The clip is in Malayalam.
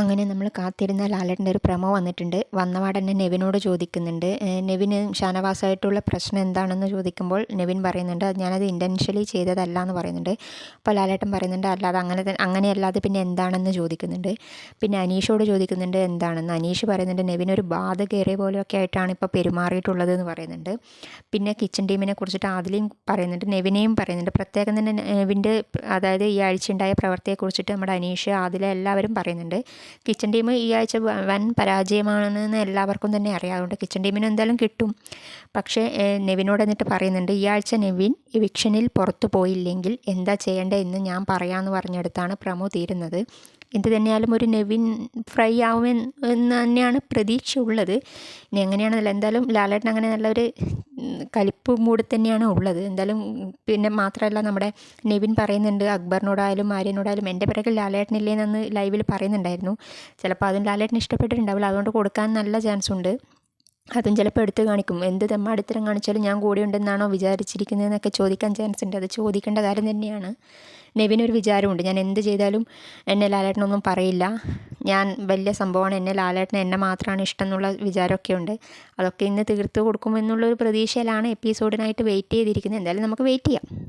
അങ്ങനെ നമ്മൾ കാത്തിരുന്ന ലാലേട്ടന്റെ ഒരു പ്രമോ വന്നിട്ടുണ്ട്. വന്നപാട് തന്നെ നെവിനോട് ചോദിക്കുന്നുണ്ട്. നെവിന് ഷാനവാസായിട്ടുള്ള പ്രശ്നം എന്താണെന്ന് ചോദിക്കുമ്പോൾ നെവിൻ പറയുന്നുണ്ട് ഞാനത് ഇന്റൻഷ്യലി ചെയ്തതല്ല എന്ന് പറയുന്നുണ്ട്. അപ്പോൾ ലാലേട്ടൻ പറയുന്നുണ്ട് അല്ലാതെ അങ്ങനെ അങ്ങനെയല്ലാതെ പിന്നെ എന്താണെന്ന് ചോദിക്കുന്നുണ്ട്. പിന്നെ അനീഷോട് ചോദിക്കുന്നുണ്ട് എന്താണെന്ന്? അനീഷ് പറയുന്നുണ്ട് നെവിൻ ഒരു ബാധ കയറിയ പോലെയൊക്കെ ആയിട്ടാണ് ഇപ്പോൾ പെരുമാറിയിട്ടുള്ളത് എന്ന് പറയുന്നുണ്ട്. പിന്നെ കിച്ചൺ ടീമിനെ കുറിച്ചിട്ട് ആദിലയും പറയുന്നുണ്ട് നെവിനെയും പറയുന്നുണ്ട്. പ്രത്യേകം തന്നെ നെവിന്റെ അതായത് ഈ ആഴ്ച ഉണ്ടായ പ്രവൃത്തിയെക്കുറിച്ചിട്ട് നമ്മുടെ അനീഷ് ആദില എല്ലാവരും പറയുന്നുണ്ട്. കിച്ചൺ ടീം ഈ ആഴ്ച വൻ പരാജയമാണെന്ന് എല്ലാവർക്കും തന്നെ അറിയാം. അതുകൊണ്ട് കിച്ചൺ ടീമിന് എന്തായാലും കിട്ടും. പക്ഷേ നെവിനോട് എന്നിട്ട് പറയുന്നുണ്ട് ഈ ആഴ്ച നെവിൻ ഇവിക്ഷനിൽ പുറത്തു പോയില്ലെങ്കിൽ എന്താ ചെയ്യേണ്ടത് എന്ന് ഞാൻ പറയാമെന്ന് പറഞ്ഞെടുത്താണ് പ്രമോ തീരുന്നത്. എന്ത് തന്നെയാലും ഒരു നെവിൻ ഫ്രൈ ആവുമെന്ന് തന്നെയാണ് പ്രതീക്ഷ ഉള്ളത് ഇനി എങ്ങനെയാണെന്നല്ല എന്തായാലും ലാലേട്ടൻ അങ്ങനെ നല്ലൊരു കലിപ്പ് മൂഡ് തന്നെയാണ് ഉള്ളത്. എന്തായാലും പിന്നെ മാത്രമല്ല നമ്മുടെ നെവിൻ പറയുന്നുണ്ട് അക്ബറിനോടായാലും ആര്യനോടായാലും എന്റെ പിറകിൽ ലാലേട്ടനില്ലേന്ന് ലൈവിൽ പറയുന്നുണ്ടായിരുന്നു. ചിലപ്പോൾ അതും ലാലേട്ടന് ഇഷ്ടപ്പെട്ടിട്ടുണ്ടാവില്ല. അതുകൊണ്ട് കൊടുക്കാൻ നല്ല ചാൻസ് ഉണ്ട്. അതും ചിലപ്പോൾ എടുത്ത് കാണിക്കും. എന്ത് തെമ്മാടിത്തരം കാണിച്ചാലും ഞാൻ കൂടെ ഉണ്ടെന്നാണോ വിചാരിച്ചിരിക്കുന്നതെന്നൊക്കെ ചോദിക്കാൻ ചാൻസ് ഉണ്ട്. അത് ചോദിക്കേണ്ട കാര്യം തന്നെയാണ്. നെവിനൊരു വിചാരമുണ്ട്. ഞാൻ എന്ത് ചെയ്താലും എന്നെ ലാലേട്ടനൊന്നും പറയില്ല. ഞാൻ വലിയ സംഭവമാണ്. എന്നെ ലാലേട്ടന് എന്നെ മാത്രമാണ് ഇഷ്ടം എന്നുള്ള വിചാരമൊക്കെ ഉണ്ട്. അതൊക്കെ ഇന്ന് തീർത്ത് കൊടുക്കുമെന്നുള്ളൊരു പ്രതീക്ഷയിലാണ് എപ്പിസോഡിനായിട്ട് വെയിറ്റ് ചെയ്തിരിക്കുന്നത്. എന്തായാലും നമുക്ക് വെയിറ്റ് ചെയ്യാം.